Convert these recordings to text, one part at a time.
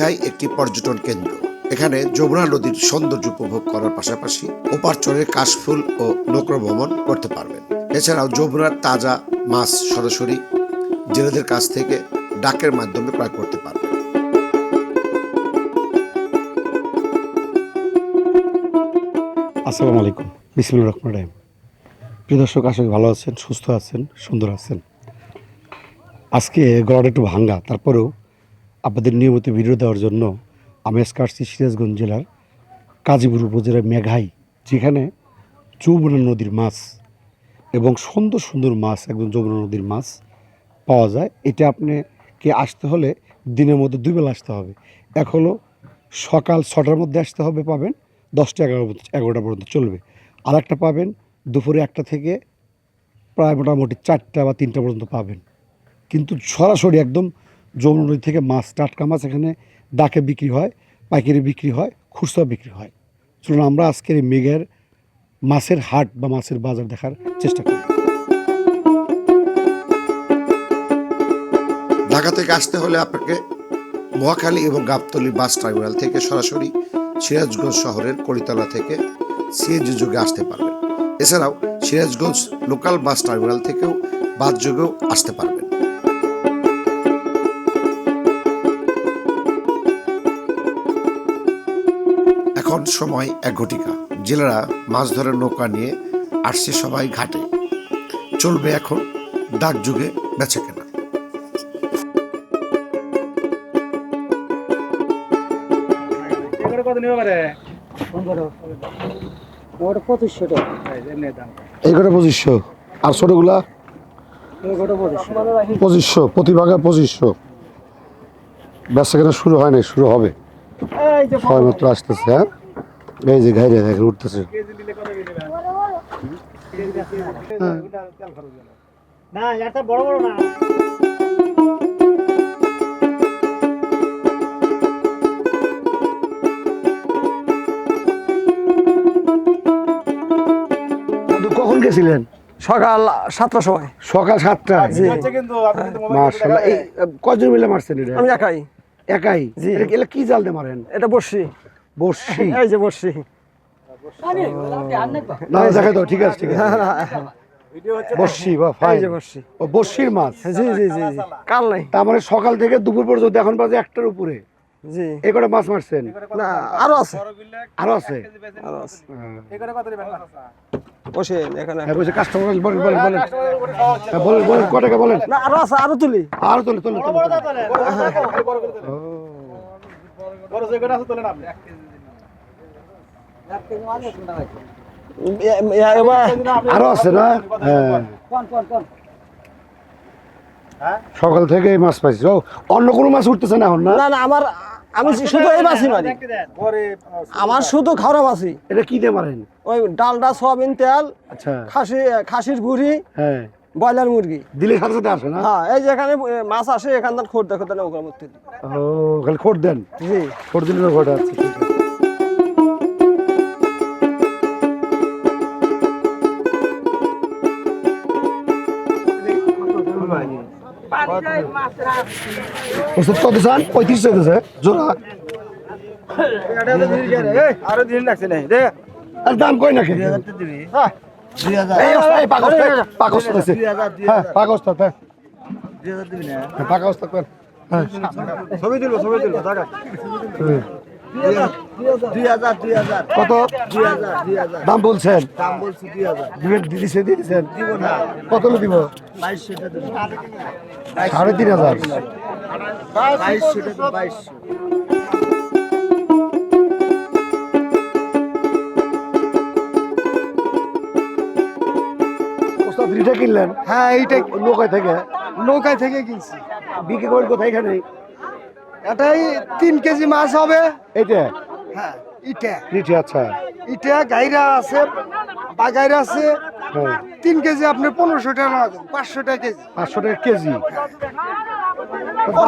মেঘাই একটি পর্যটন কেন্দ্র। এখানে যমুনা নদীর সৌন্দর্য উপভোগ করার পাশাপাশি ওপার চরের কাশফুল ও নৌকা ভ্রমণ করতে পারবেন। এছাড়াও যমুনার তাজা মাছ সরাসরি জেলেদের কাছ থেকে ডাকের মাধ্যমে ক্রয় করতে পারবেন। আসসালামু আলাইকুম বিসমুল রহমান রাহিম। প্রিয় দর্শক, আশা ভালো আছেন, সুস্থ আছেন, সুন্দর আছেন। আজকে গলাটা একটু ভাঙ্গা, তারপরেও আপনাদের নিয়মিত ভিডিও দেওয়ার জন্য আমি আজকে আসছি সিরাজগঞ্জ জেলার কাজীপুর উপজেলার মেঘাই, যেখানে যমুনা নদীর মাছ এবং সুন্দর সুন্দর মাছ, একদম যমুনা নদীর মাছ পাওয়া যায়। এটা আপনাকে আসতে হলে দিনের মধ্যে দুবেলা আসতে হবে। হলো সকাল ছটার মধ্যে আসতে হবে পাবেন, দশটা এগারো এগারোটা পর্যন্ত চলবে। আর একটা পাবেন দুপুরে একটা থেকে প্রায় মোটামুটি চারটা বা তিনটা পর্যন্ত পাবেন। কিন্তু সরাসরি একদম যমুনা নদী থেকে মাছ, টাটকা মাছ এখানে ডাকে বিক্রি হয়, পাইকারি বিক্রি হয়, খুচরা বিক্রি হয়। চলুন আমরা আজকের এই মেঘের মাছের হাট বা মাছের বাজার দেখার চেষ্টা করি। ঢাকা থেকে আসতে হলে আপনাকে মহাখালী এবং গাবতলী বাস টার্মিনাল থেকে সরাসরি সিরাজগঞ্জ শহরের কলিতলা থেকে সিএনজি যুগে আসতে পারবেন। এছাড়াও সিরাজগঞ্জ লোকাল বাস টার্মিনাল থেকেও বাস যুগেও আসতে পারবেন। সময় এক ঘটিকা। জেলেরা মাছ ধরার নৌকা নিয়ে আসছে সবাই ঘাটে। চলবে এখন ডাক যুগে বেচা কেনা পঁচিশশো। আর ছোটোগুলা? পঁচিশশো পঁচিশশো। কেনা শুরু হয় নাই, শুরু হবে। আসতেছে হ্যাঁ? এই যে ঘাইরে ঘাইরে উঠতেছে। কেজি দিলে কত কেজি না এটা বড় বড় না। কখন গেছিলেন? সকাল সাতটার সময়। সকাল সাতটা মোবাইল মার্শাল্লাহ এই কজন মিলে মারছেন এটা? আমি একাই। একাই? এটা কি জাল দিয়ে মারেন? এটা বসছি বর্ষি। এই যে বসছি না না, দেখাই দাও ঠিক আছে ঠিক আছে। ভিডিও হচ্ছে বর্ষি বা যে ও বর্ষির মাছ। জি জি জি জি। কাল নাই। তার মানে সকাল থেকে দুপুর পর্যন্ত এখন বাজে একটার উপরে। জি। এই কটা মাছ মারছেন না আরও আছে। আরও আছে? আরও আছে। এখানে কত নেবেন বসে এখানে হ্যাঁ বলছে কাস্টমার বলেন বলেন বলেন। হ্যাঁ, বলেন বলেন ক টাকা বলেন? না আরও আছে আরও তুলি। আরও তোলে তোলে বড় আরও আছে না? হ্যাঁ। সকাল থেকে মাছ পাইছি। অন্য কোনো মাছ উঠতেছে না এখন না? না আমার আমি শুধু এই মাছই মারি। আমার শুধু খাওয়া মাছই। এটা কি দিয়ে মারেন? ওই ডালডা সয়াবিন তেল আচ্ছা। খাসি খাসির গুড়ি হ্যাঁ। ব্রয়লার মুরগি। দিলে আসে না? হ্যাঁ এই যেখানে মাছ আসে এখান থেকে খোর দেখো তাহলে ওখানে মধ্যে ও খালি খোট দেন। জি। খোট দিলে ঘটা আছে। চান পঁয়ত্রিশ চাইতেছে জোড়া। আরও দিন লাগছে নাই দে। আর দাম কই নাকি? ছবি তুলবো ছবি তুলবো। কত? দাম বলছেন? দিদিছে কত দিব? সাড়ে তিন হাজার। কিনলেন? হ্যাঁ এইটা নৌকায় থেকে? নৌকায় থেকে কিনছি। বিক্রি করেন কোথায় এখানে? এটাই তিন কেজি মাছ হবে। এইটা? হ্যাঁ ইটা। আচ্ছা। ইটা গাইরা আছে বাগাইরা আছে। হ্যাঁ। তিন কেজি আপনার পনেরোশো টাকা পাঁচশো টাকা কেজি। পাঁচশো টাকা কেজি?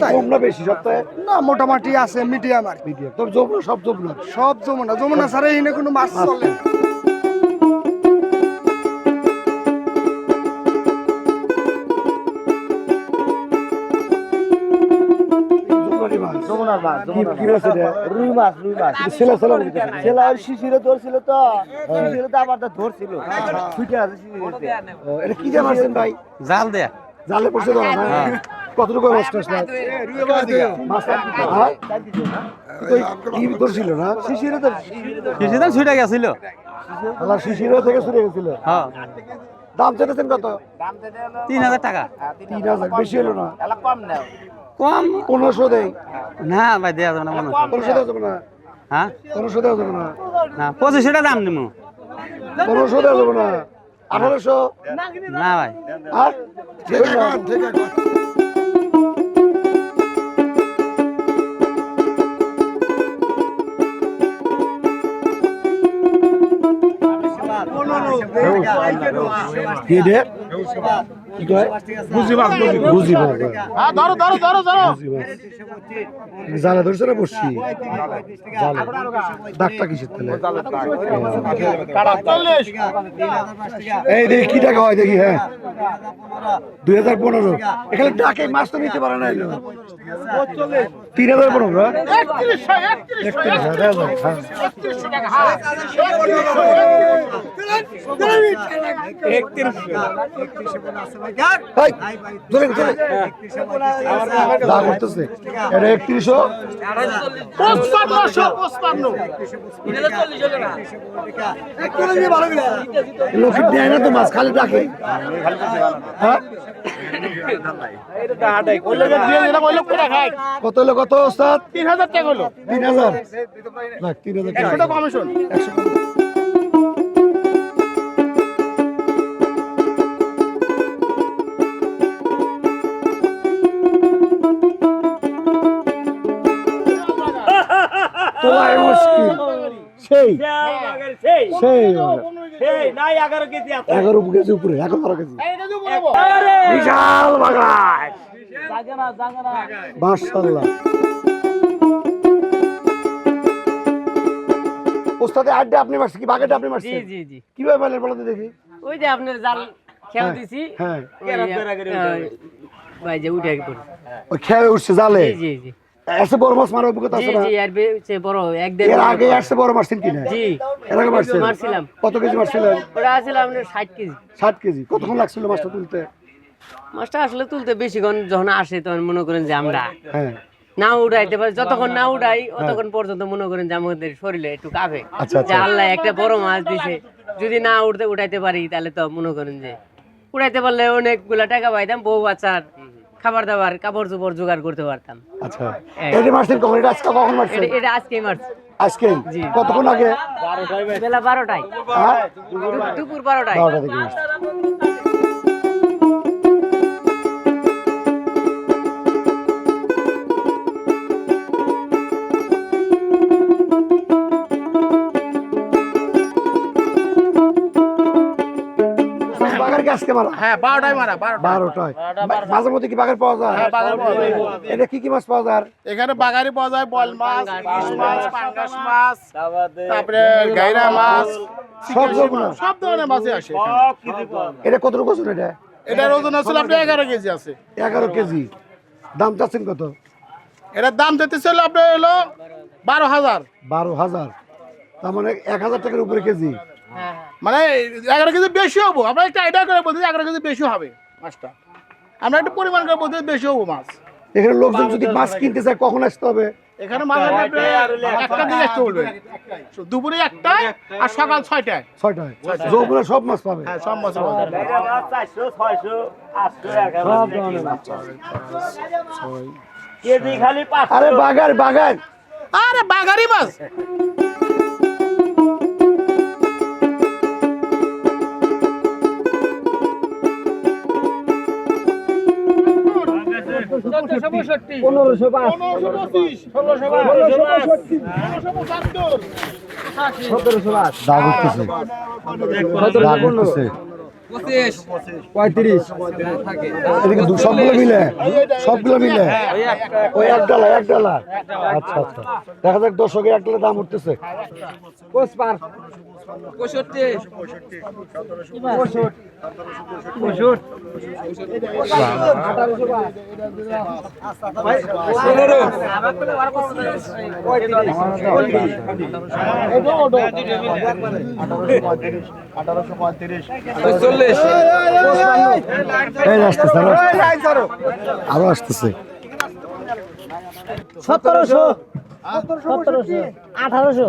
দাম বেশি সপ্তাহে? না মোটামুটি আছে মিডিয়াম আর মিডিয়াম। তবে যমুনা সব যমুনা? সব যমুনা। যমুনা ছাড়া এনে কোনো মাছ চলে যমুনার মাছ কি কি মাছ এটা রুই মাছ রুই মাছ। ছেলে ছেলে বলতে ছেলে ওই শিশিরে ধরছিল তো। শিশিরে তো আবার ধরছিল। ছুটে আছে শিশিরে এটা কি জান মারছেন ভাই? জাল দেয়া। জালে পড়ছে তো? না কতটুকু মাছ টাছ না মাছ হ্যাঁ? তো কি ধরছিল না? শিশিরে তো কিছু তো ছুটে গেছিল। আল্লাহ শিশিরও থেকে ছুটে গেছিল। হ্যাঁ। দাম চেয়েছেন কত? তিন হাজার টাকা। তিন হাজার বেশি হলো না? কম নাও। কম? পনেরোশো দেয় না ভাই দেওয়া যাবে না হয়। পনেরোশো। দেওয়া যাবে না? হ্যাঁ? পনেরোশো দেওয়া যাবে না? না পঁচিশশো দাম নিবো পনেরোশো দেওয়া যাবে না? আঠারোশো? না ভাই। আর? ঠিক আছে। কি রে কি কয়? বুঝি মাছ বুঝি মাছ হ্যাঁ ধরো ধরো ধরো ধরো। জালে ধরছে না বসছি? জালে ডাকটা কিসের তেলে এই দেখি কি টাকা হয় দেখি হ্যাঁ। দুই হাজার পনেরো। এখানে ডাকে মাছ তো নিতে পারে না তিন হাজার পনেরো হ্যাঁ? একত্রিশ করতেছে। এটা একত্রিশশো। না তো মাছ খালি ডাকে। হ্যাঁ কত হলো কত ওস্তাদ? তিন হাজার টাকা হলো। তিন হাজার তিন হাজার একশো টাকা কমিশন একশো তোলাই মুশকিল। সেই। সেই। এগারো কেজি উপরে এখন বারো কেজি। বিশাল বাগান। ওস্তাদে আড্ডা আপনি মারছেন কি? বাগেটা আপনি জি মারছেন? জি জি কীভাবে পারলেন বলতে দেখি। ওই যে আপনার জাল খেয়াল দিছি। হ্যাঁ। ভাই যে উঠে পড়ে ওই খেয়ে উঠছে জালে। জি জি। এসে বড় মাছ মারার অভিজ্ঞতা আছে না? জি আর বড় এক দেড় এর আগে আসছে বড় কিনা। জি এর আগে মারছেন মারছিলাম। কত কেজি মারছিলেন? ওটা আসলে আপনার ষাট কেজি। ষাট কেজি। কতক্ষণ লাগছিল মাছটা তুলতে? মাছটা আসলে তুলতে বেশিক্ষণ যখন আসে তখন মনে করেন যে আমরা হ্যাঁ। না উঠাইতে পারি। যতক্ষণ না উঠাই অতক্ষণ পর্যন্ত মনে করেন যে আমাদের শরীরে একটু কাঁপে। আচ্ছা, আচ্ছা। যে আল্লাহ একটা বড় মাছ দিছে। যদি না উঠতে উঠাইতে পারি তাহলে তো মনে করেন যে উঠাইতে পারলে অনেকগুলা টাকা পাইতাম বউ বাচ্চার। খাবার দাবার কাপড় চোপড় জোগাড় করতে পারতাম। আচ্ছা। এটা মারছেন কখন? এটা আজকে কখন মারছেন এটা এটা আজকেই মারছি আজকে? কতক্ষণ আগে? বেলা বারোটায়। হ্যাঁ? দুপুর বারোটায়। বারোটা থেকে মারছেন আজকে মারা? হ্যাঁ বারোটায় মারা বারোটায়। মাঝে মধ্যে কি বাগার পাওয়া যায়? হ্যাঁ, পাওয়া যায়। এটা কি কি মাছ পাওয়া যায়? এখানে বাগারি পাওয়া যায় বল মাছ ইলিশ মাছ পাঙ্গাস মাছ তারপরে গাইরা মাছ সব ধরনের। মাছই আসে এটা ওজন এটা? এটার ওজন আসলে এগারো কেজি আছে। এগারো কেজি। দাম চাচ্ছেন কত? এটার দাম যেতে ছিল আপনার হলো বারো হাজার। বারো হাজার। তার মানে এক হাজার টাকার উপরে কেজি। মানে এগারো কেজি বেশি হব। আমরা একটা আইডিয়া করে বলতে এগারো কেজি বেশি হবে মাছটা। আমরা একটু পরিমাণ করে বলতে বেশি হব মাছ। এখানে লোকজন যদি মাছ কিনতে চায় কখন আসতে হবে? এখানে মাছ একটা দিকে আসতে বলবে। দুপুরে একটায় আর সকাল ছয়টায়। ছয়টায়। সব মাছ পাবে। হ্যাঁ সব মাছ যাবে। সব মাছ আরে বাগার আরে বাগারি মাছ। পনেরোশো ষোলোশো দাগ উঠতেছে। দাগ উঠতেছে। পঁয়ত্রিশ। এদিকে সবগুলো মিলে। সবগুলো মিলে। ওই এক ডালা এক ডালা আচ্ছা আচ্ছা। দেখা যাক দর্শকের এক ডালা দাম উঠতেছে। আরও আসতেছে সতেরোশো সতেরোশো আঠারোশো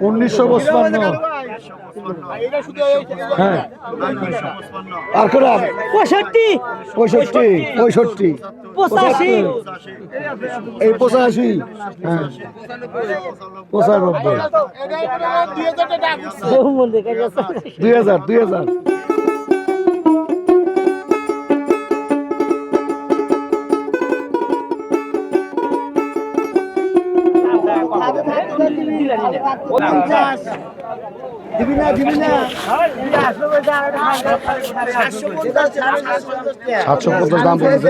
উনিশশো পঁচপান্ন। হ্যাঁ। আর পঁয়ষট্টি। পঁয়ষট্টি পঁয়ষট্টি। পঁচাশি। এই পঁচাশি। হ্যাঁ। পঁচানব্বই। দুই হাজার দুই হাজার। সাতশো পঞ্চাশ দাম পড়েছে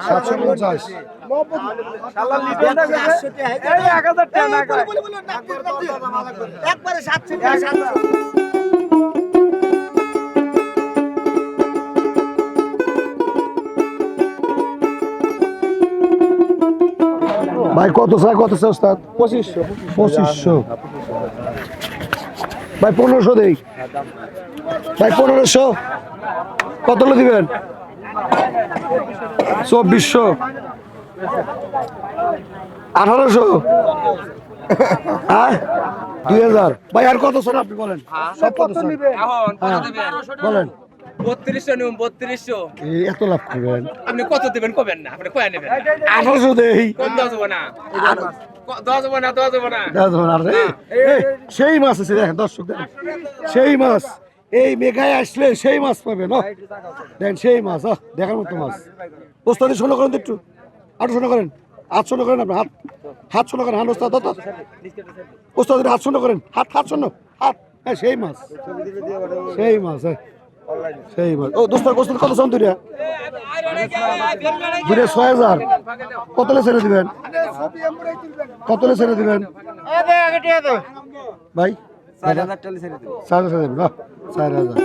সাতশো পঞ্চাশ। একবারে সাতশো ভাই কত চাই কত চাই ওস্তাদ? পঁচিশশো। পঁচিশশো। ভাই পনেরোশো দেই। ভাই পনেরোশো। কত দিবেন? চব্বিশশো। আঠারোশো। হ্যাঁ দুই হাজার। ভাই আর কত শোন আপনি বলেন? সব কত? হ্যাঁ, বলেন। বত্রিশশো বত্রিশশো। এত লাভ করবেন? আপনি কত দেবেন কবেন না? আপনি কয়া নেবেন? আঠারোশো দেই। দশ হব না? দশ হব না দশ হব না। দাদা ধরুন, আর। এই, এই, সেই মাছ আছে দেখেন দর্শক দেখেন। সেই মাছ। এই মেঘায় আসলে সেই মাছ পাবে না? দেখেন সেই মাছ আহ দেখার মতো মাছ। ওস্তাদি শোনো করেন একটু। আটু শোনো করেন। হাত শোনো করেন আপনি হাত। হাত শোনো করেন হাত ওস্তাদ ওস্তাদের হাত শোনো করেন। হাত হাত শোনো। হাত। হ্যাঁ সেই মাছ। সেই মাছ হ্যাঁ। সেই বল ও দোস্ত গোস্ত কত সন দুরিয়া দুরিয়া ছয় হাজার। কতলে ছেড়ে দিবেন? কতলে ছেড়ে দিবেন? ভাই? চার হাজার চার হাজার দেবেন বাহ, চার হাজার।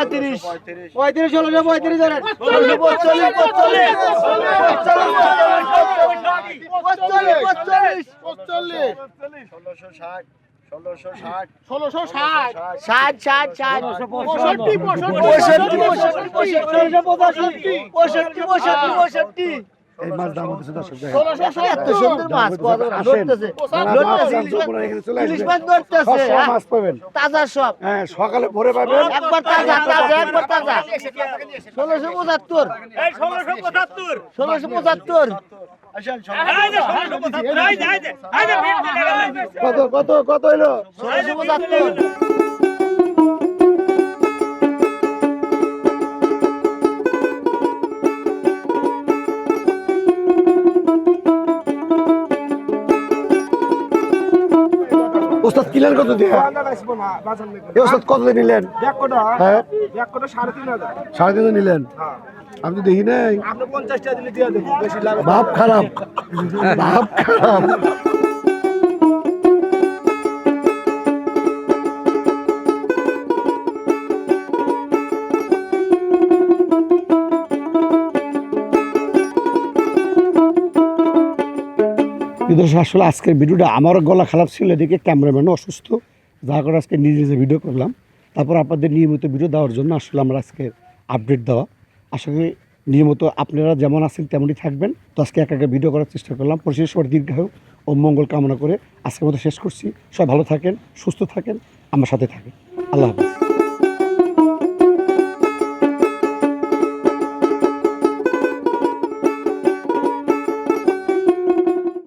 পঁয়ত্রিশ। পঁয়ত্রিশ পঁয়ত্রিশ হলো না পঁয়ত্রিশ ধরেন। ষোলোশো ষাট ষোলোশো ষাট ষোলোশো ষাট ষাট ষাট। ষাট পঁয়ষট্টি পঁয়ষট্টি পঁয়ষট্টি পঁয়ষট্টি। পঁয়ষট্টি পঁয়ষট্টি পঁয়ষট্টি পঁয়ষট্টি। এই মাছ দাম হচ্ছে দর্শক এত সুন্দর মাছ কত ধরতেছে মাছ ধরতেছে দাম যমুনা এখানে চলে ইলিশ মাছ ধরতেছে হ্যাঁ। মাছ পাবেন তাজা সব হ্যাঁ সকালে ভোরে পাবেন একবার তাজা তাজা একবার তাজা ষোলোশো পঁচাত্তর ষোলোশো পঁচাত্তর কত কত কত হইল ষোলোশো পঁচাত্তর ওস্তাদ কিলেন কত দিয়ে? এই ওস্তাদ কত দিয়ে নিলেন? হ্যাঁ। সাড়ে তিনশো নিলেন? আমি তো দেখি নাই। ভাব খারাপ। ভাব খারাপ। কিন্তু আসলে আজকের ভিডিওটা আমার গলা খারাপ ছিল, এদিকে ক্যামেরাম্যানও অসুস্থ যা করে আজকে নিজে নিজে ভিডিও করলাম। তারপর আপনাদের নিয়মিত ভিডিও দেওয়ার জন্য আসলে আমরা আজকে আপডেট দেওয়া। আশা করি নিয়মিত আপনারা যেমন আছেন তেমনই থাকবেন। তো আজকে একা একা ভিডিও করার চেষ্টা করলাম। পরিশেষ সবার দীর্ঘায়ু ও মঙ্গল কামনা করে আজকের মতো শেষ করছি। সবাই ভালো থাকেন, সুস্থ থাকেন, আমার সাথে থাকে আল্লাহ হাফেজ।